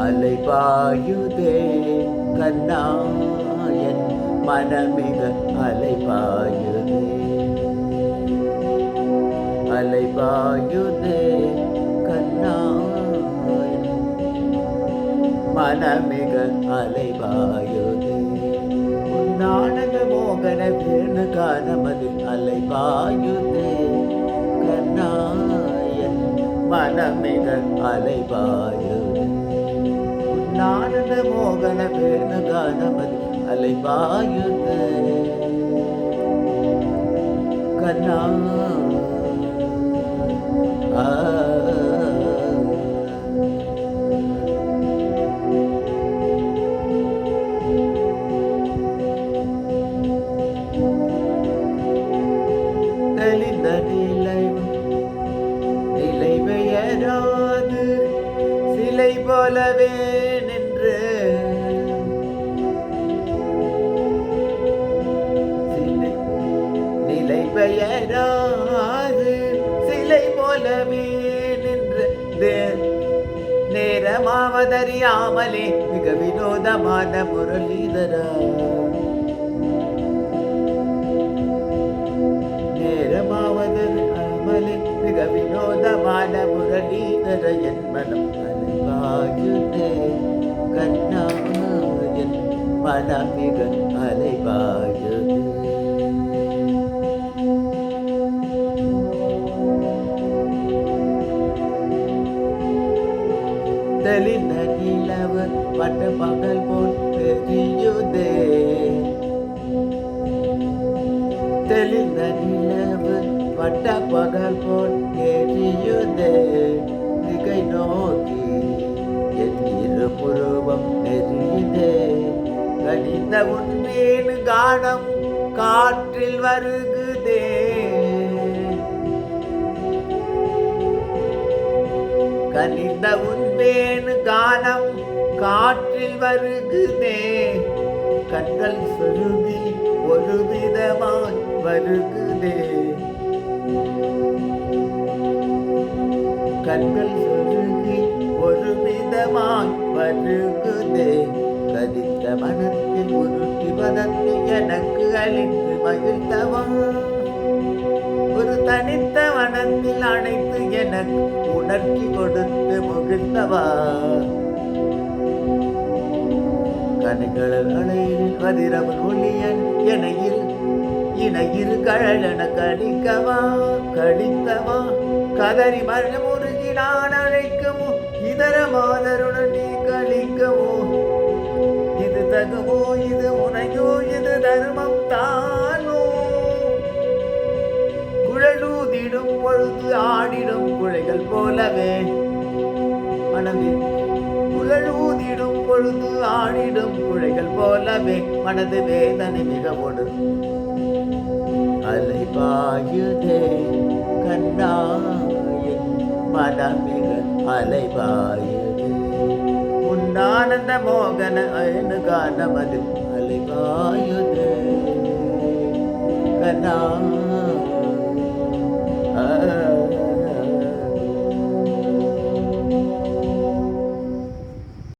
அலை பாயுதே கண்ணாயன் மனமிக அலை பாயுதே அலை பாயுதே கண்ணாயன் மனமிக அலை பாயுதே நாடக மோகன வேணு அலை பாயுதே கண்ணாயன் மனமிக அலை பாயுதே மோகன வேணு கானமது அலைபாயுதே கண்ணா. ஆ. தெளிந்த நிலை நிலை பெயராது சிலை போலவே அயராது. சிலை போலவே நின்று நேரமாவதறியாமலே மிக வினோதமான முரளிதரா நேரமாவதறியாமலே மிக வினோதமான முரளிதர என் மனம் அன்பாயுதே கண்ணா என் மனம் மிக அல பட்ட பகல் போல் தெரியுதே தெளிந்த நிலவு பட்ட பகல் போல் தெரியுதே திகை நோக்கி என் இருபுருவம் நெறியுதே. கனிந்த உன்மீன் கானம் காற்றில் வருகுதே. கனிந்த உன்மேனு கானம் காற்றில் வருகுதே கண்கள் சொருகி ஒரு விதமாய் வருகுதே கண்கள் சொருகி ஒரு விதமாய் வருகுதே கதித்த மனத்தில் உருட்டி பதத்தை எனக்கு அளித்து மகிழ்ந்தவா ஒரு தனித்த வனத்தில் அணைத்து எனக்கு உணர்ச்சி கொடுத்து முகிழ்ந்தவா கனிகள் அலையில் கதிரவன் ஒளியன் எனையில் இணையில் கழலென கடிக்கவா கடித்தவா? கதறி மரணம் உருகி நான் அழைக்கவோ? இதர மாதருடன் நீ கழிக்கவோ? இது தகுமோ? இது உனையோ இது தர்மம் தானோ? குழலூதிடும் பொழுது ஆடிடும் குழைகள் போலவே. மனதில் மனமே ஊதிடும் பொழுது ஆடிடும் குழைகள் போலவே மனது வேதனை மிக மிகவோடு அலைபாயுதே கண்ணாயின் மனம் மிக அலைபாயுதே உன்னானந்த மோகன அயனு காணமது அலைபாயுதே கண்ணா